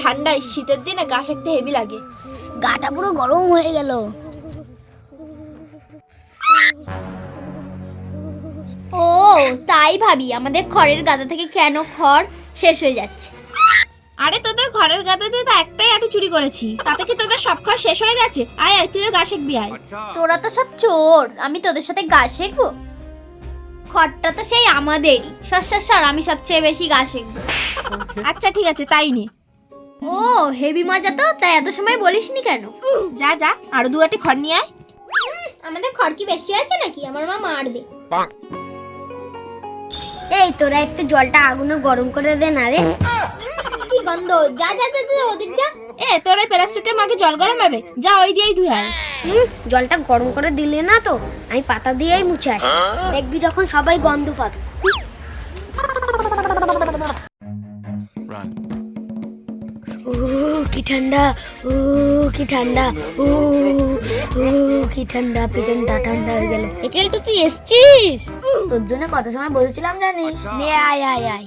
ঠান্ডায় শীতের দিনে গা সেঁকতে হেভি লাগে। গাটা পুরো গরম হয়ে গেল। ও তাই ভাবি আমাদের খড়ের গাদা থেকে কেন খড় শেষ হয়ে যাচ্ছে? আরে তোদের ঘরের গাদা দিয়ে তো একটাই আটু চুরি করেছি তাতে কি তোদের সব খড় শেষ হয়ে গেছে? আয় আয় তুইও গা সেঁকবি আয়। তোরা তো সব চোর আমি তোদের সাথে গা শেখবো? খড়টা তো সেই আমাদেরই সর সর সর আমি সবচেয়ে বেশি গা শেখবো। আচ্ছা ঠিক আছে তাই নে। ও হেভি মজা তো তাই এত সময় বলিসনি কেন? যা যা আরও দু আটি খড় নিয়ে আয়। আমাদের খড় কি বেশি আছে নাকি? আমার মা মারবে। এই তোরা একটু জলটা আগুনে গরম করে দে না রে। কি গন্ধ? যা যা যা যা, ওদিক যা। এ তোর ওই প্লাস্টিকের মাকে জল গরম হবে। যা ওই দিয়েই ধুয়ে আয়। হুম, জলটা গরম করে দিলে না তো আমি পাতা দিয়েই মুছে আসি। দেখবি যখন সবাই গন্ধ পাবে। কি ঠান্ডা ও কি ঠান্ডা ও ও কি ঠান্ডা পেছনটা ঠান্ডা হয়ে গেল। একেল তো তুই এসছিস? তোর জন্য কত সময় বলেছিলাম জানিস? নে আয় আয় আয়।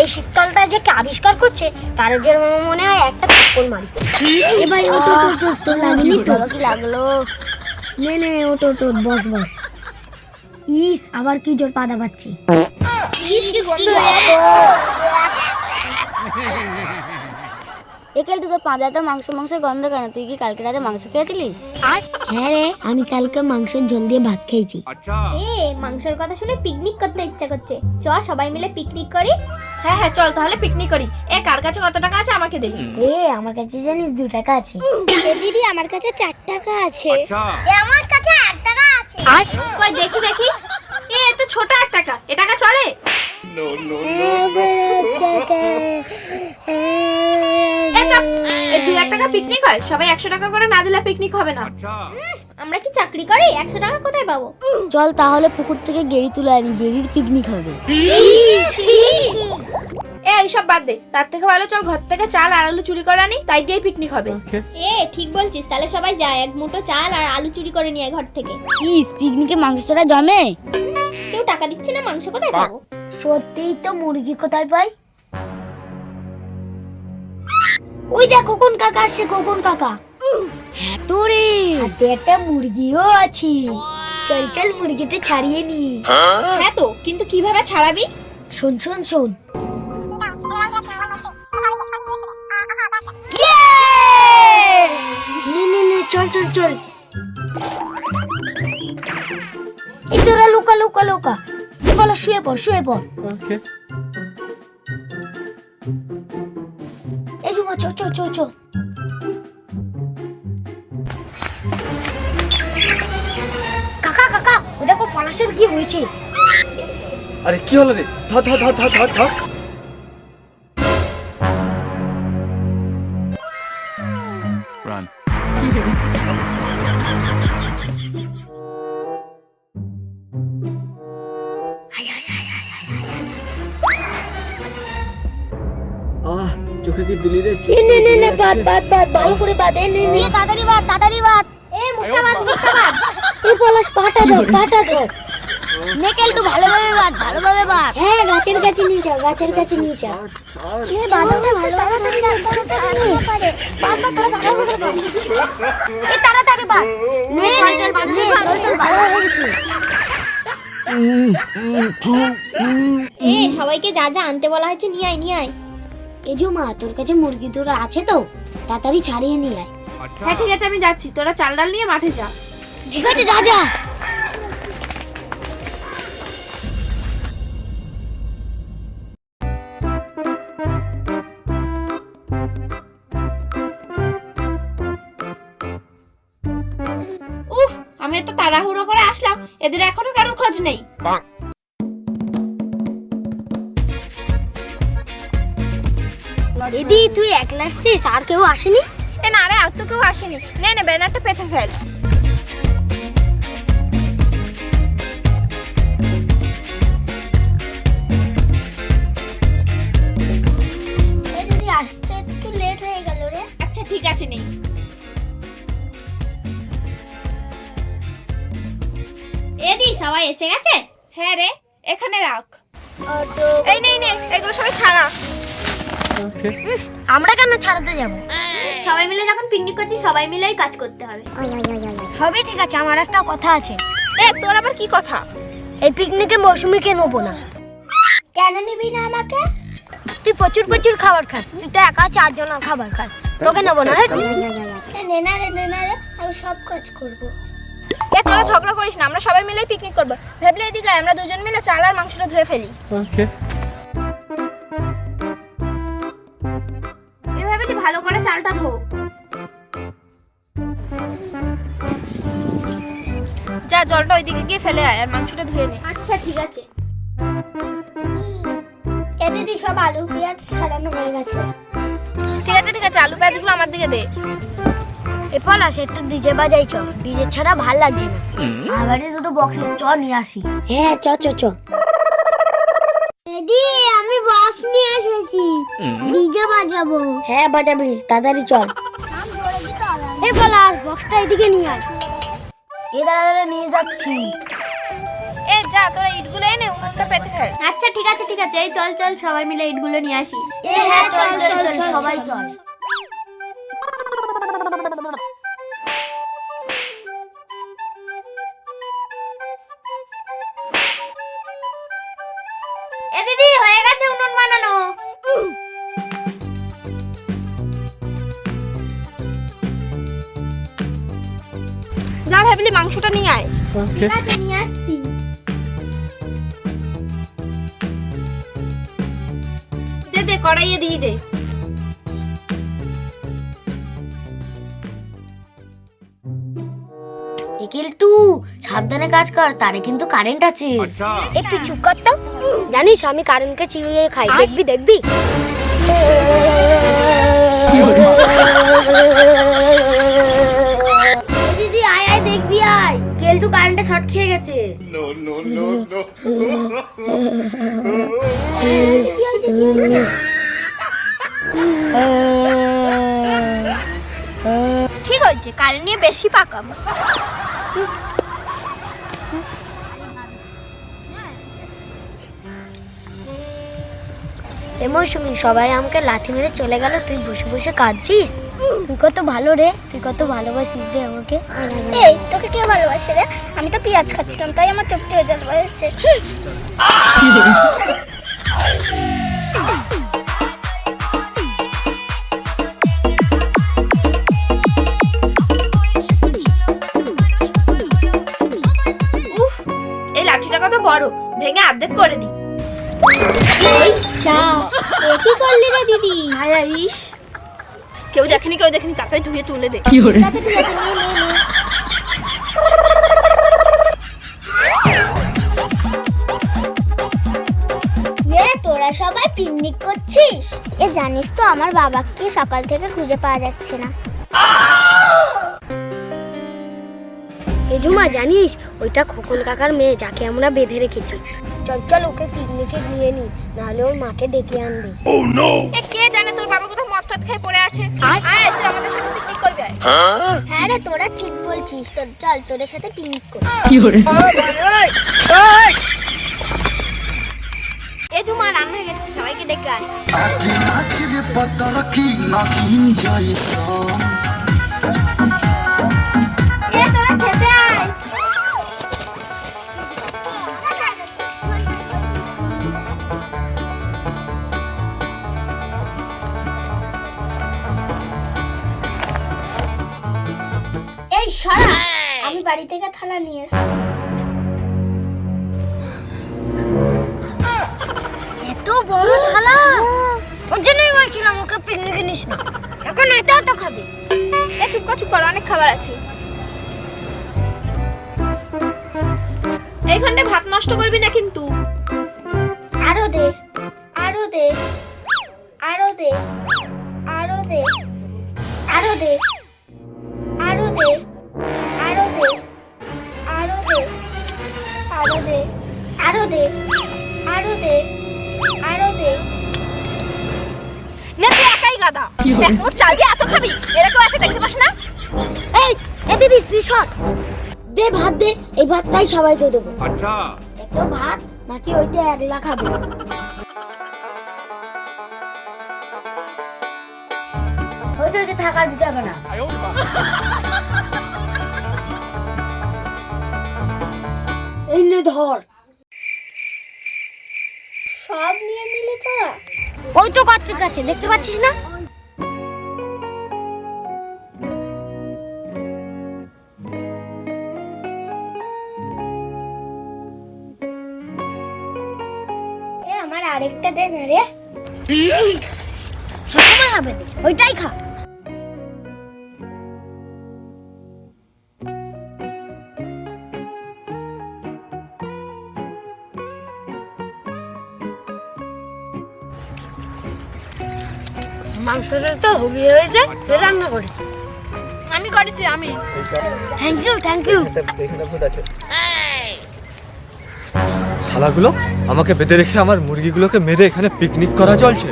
এই শীতকালটা যে কে আবিষ্কার করছে তার যে মনে হয় একটা থাপ্পড় মারি। এ ভাই ও তো তো তোর লাগেনি তো? কি লাগল? নে নে ওটো ওটো বস বস। ইস আবার কি জোর পাদা পাচ্ছি। একাল তোর পাঁজাতে মাংস মাংস গন্ধ কেন? তুই কি কালকে রাতে মাংস খেয়েছিলিস? হ্যাঁ রে আমি কালকে মাংসের ঝোল দিয়ে ভাত খেয়েছি। এ মাংসের কথা শুনে পিকনিক করতে ইচ্ছা করছে। চ সবাই মিলে পিকনিক করি। হ্যাঁ হ্যাঁ চল তাহলে পিকনিক করি। এ কার কাছে কত টাকা আছে আমাকে দে। এ আমার কাছে জানিস দু টাকা আছে। এ দিদি আমার কাছে চার টাকা আছে। এ আমার কাছে আট টাকা আছে। আর কই দেখি দেখি। এ এ তো ছোট এক টাকা। এ টাকা চলে? No, no, এ দুই এক টাকা পিকনিক হয়? সবাই একশো টাকা করে না দিলে পিকনিক হবে না। আমরা কি চাকরি করি? একশো টাকা কোথায় পাবো? চল তাহলে পুকুর থেকে গেড়ি তুলে আনি গেড়ির পিকনিক হবে। এ এইসব বাদ দে। তার থেকে ভালো চল ঘর থেকে চাল আর আলু চুরি করে আনি তাই দিয়েই পিকনিক হবে। এ ঠিক বলছিস। তাহলে সবাই যায় এক মুঠো চাল আর আলু চুরি করে নিয়ে ঘর থেকে। ইস পিকনিকে মাংসটা জমে? কেউ টাকা দিচ্ছে না মাংস কোথায় পাবো? সত্যিই তো মুরগি কোথায় পাই? ওই দেখ কোন কাকা আসছে কোন কাকা? হ্যাঁ তো রে। হাতে একটা মুরগিও আছে। চল চল মুরগিটা ছাড়িয়ে নি। হ্যাঁ তো কিন্তু কীভাবে ছাড়াবি? শোন শোন শোন। নে নে নে চল চল চল। এই তোরা লুকা লুকা লুকা। বলো শুয়ে পড় শুয়ে পড়। চো চো চো। কাকা কাকা ও দেখো পলাশের কি হয়েছে। আরে কি হলো রে? ধর ধর ধর ধর ধর ধর। Run. চোখে দিলি রে এ নে নে নে বাদ বাদ বাদ ভালো করে বাদ এ নে নে তাড়াতাড়ি বাদ তাড়াতাড়ি বাদ এ মুখটা বাদ মুখটা বাদ এ পলাশ পাটা ধর পাটা ধর নেকেল তো ভালোভাবে বাদ ভালোভাবে বাদ হ্যাঁ গাছের কাছে নিয়ে যাও গাছের কাছে নিয়ে যাও এ বাদামটা ভালো তাড়াতাড়ি বাদ তাড়াতাড়ি বাদ বাদ তোরা ভালোভাবে বাদ এ তাড়াতাড়ি বাদ নে চল চল বাদ নে চল চল ভালো হয়ে গেছে এ সবাইকে যা যা আনতে বলা হয়েছে নিয়ে আয় নিয়ে আয় এ জুমা তোর কাছে মুরগি তোরা আছে তো? তাড়াতাড়ি ছাড়িয়ে নিয়ে আয়। হ্যাঁ ঠিক আছে আমি যাচ্ছি। তোরা চাল ডাল নিয়ে মাঠে যা। ঠিক আছে যা যা। উফ আমি এত তাড়াহুড়ো করে আসলাম এদের এখনও কারোর খোঁজ নেই। দিদি তুই একলা আসছিস? আর কেউ আসেনি? এ না রে আর তো কেউ আসেনি। নে নে ব্যানারটা পেতে ফেল। আসতে একটু লেট হয়ে গেল রে। আচ্ছা ঠিক আছে নেই। এ দি সবাই এসে গেছে? হ্যাঁ রে এখানে রাখ। এই নেই নে এগুলো সবাই ছাড়া। আমরা কেন ছাড়াতে যাব? সবাই মিলে যখন পিকনিক করছি সবাই মিলেই কাজ করতে হবে। সবই ঠিক আছে আমার একটা কথা আছে। এ তোর আবার কি কথা? এই পিকনিকে মৌসুমিকে নেব না? কেন নিবি না আমাকে? তুই প্রচুর প্রচুর খাবার খাস তুই তো একা চারজনের খাবার খাস। তোকে নেব না। নে না রে নে না রে আমি সব কাজ করব। এ তোরা ঝগড়া করিস না আমরা সবাই মিলেই পিকনিক করব। ভেবলে এদিকে আমরা দুজন মিলে চাল আর মাংসটা ধুয়ে ফেলি। ওকে। চালটা ধো। যা জলটা ওইদিকে গিয়ে ফেলে আয় আর মাংসটা ধুয়ে নে। আচ্ছা ঠিক আছে। এ দিদি সব আলু পেঁয়াজ ছাড়ানো হয়ে গেছে। ঠিক আছে ঠিক আছে আলু পেঁয়াজগুলো আমার দিকে দে। এ পলাশ একটু ডিজে বাজাই চ ডিজে ছাড়া ভালো লাগছে না। বাড়ি দুটো বক্স চ নিয়ে আসি। হ্যাঁ চ চ চ। দিদি! আমি বক্স নিয়ে এসেছি। ডিজে বাজাবো। হ্যাঁ বাজাবি তাড়াতাড়ি চল। এ পলাশ বক্সটা এদিকে নিয়ে আয়। এ দাঁড়া দাঁড়া নিয়ে যাচ্ছি। এ যা তোরা ইটগুলো এনে উনুনটা পেতে ফেল। আচ্ছা ঠিক আছে ঠিক আছে। এই চল চল সবাই মিলে ইটগুলো নিয়ে আসি। এ হ্যাঁ চল চল চল সবাই চল। ঠিক আছে নিয়ে আসছি। দে দে কড়াইয়ে দিয়ে দে। একটু সাবধানে কাজ কর তারে কিন্তু কারেন্ট আছে। একটু চুপ কর তো। জানিস আমি কারেন্টকে চিবিয়ে খাই দেখবি। দেখবি গেছে. ঠিক হয়েছে কারেন্ট নিয়ে বেশি পাকাবো। এ মৌসুমি সবাই আমাকে লাথি মেরে চলে গেল তুই বসে বসে কাঁদছিস? তুই কত ভালো রে তুই কত ভালোবাসিস রে আমাকে। এই তোকে কে ভালোবাসে রে? আমি তো পেঁয়াজ খাচ্ছিলাম তাই আমার চোখ হয়ে কত বড় ভেঙে অর্ধেক করে দিই। চা কি করলি রে দিদি? ইস। কেউ দেখেনি কেউ দেখেনি তাকে ধুয়ে তুলে দে। নিয়ে নিয়ে এ তোরা সবাই পিকনিক করছিস? এ জানিস তো আমার বাবাকে সকাল থেকে খুঁজে পাওয়া যাচ্ছে না। এ জানিস ওইটা খোকন কাকার মেয়ে যাকে আমরা বেঁধে রেখেছি। চল চল ওকে পিকনিকে নিয়ে নি নাহলে ওর মাকে ডেকে আনবে। এ কে জানে তোর বাবা কোথাও খেয়ে পড়ে আছে। আয়। তুই আমাদের সাথে পিকনিক করবি আয়। হ্যাঁ? রে তোরা ঠিক বলছিস। তো চল তোদের সাথে পিকনিক করি। এ জুমা রান্না হয়ে গেছে সবাইকে ডেকে আয়। বাড়ি থেকে থালা নিয়ে এসেছি। এত বড় থালা। ওর জন্যই বলছিলাম ওকে পিকনিকে নিস না। এখন তো খাবে। এ চুপ কর চুপ কর অনেক খাবার আছে। এইখানটা ভাত নষ্ট করবি না কিন্তু। আরও দে আরও দে আরও দে আরও দে আরও দে আরও দে। আরও দে আরও দে আরও দে আরও দে আরও দে আরও দে। না তুই একাই গাদা। এক মুঠ চাল দিয়ে এত খাবি এরকম আছে দেখতে পাস না? এই এ দিদি তুই সর। দে ভাত দে এই ভাতটাই সবাইকে দেবো। আচ্ছা। এত ভাত নাকি ওইতে একলা খাবে? থাকার দিতে হবে না। নে ধর। সব নিয়ে নিলি তোরা ওই তো কচ্ছপ গাছে দেখতে পাচ্ছিস না? এ আমার আরেকটা দে না রে। সবসময় হবে ওইটাই খা। মাংসটা তো হবি হয়েছে সে রান্না করেছি আমি করেছি আমি থ্যাংক ইউ থ্যাংক ইউ শালাগুলো আমাকে বেঁধে রেখে আমার মুরগিগুলোকে মেরে এখানে পিকনিক করা চলছে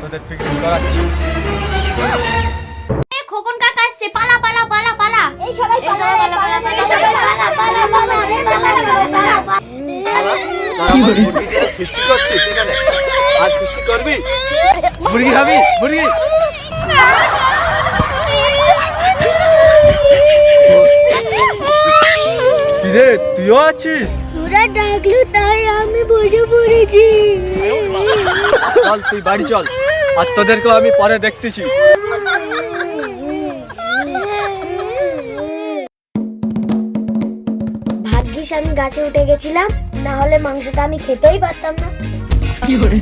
তোদের পিকনিক করাচ্ছি খোকন কাকা আসছে পালা পালা পালা পালা এই সবাই পালা পালা পালা পালা সবাই পালা পালা পালা রে পালা পালা পালা ফিস্টি করছিস এখানে আর ফিস্টি করবি? মুরগি খাবি? মুরগি? কিরে তুইও আছিস? তোরা ডাকলো তাই আমি বসে পড়েছি। চল তুই বাড়ি চল। আর তোদেরকেও আমি পরে দেখতেছি। ভাগ্যিস আমি গাছে উঠে গেছিলাম না হলে মাংসটা আমি খেতেই পারতাম না। よ俺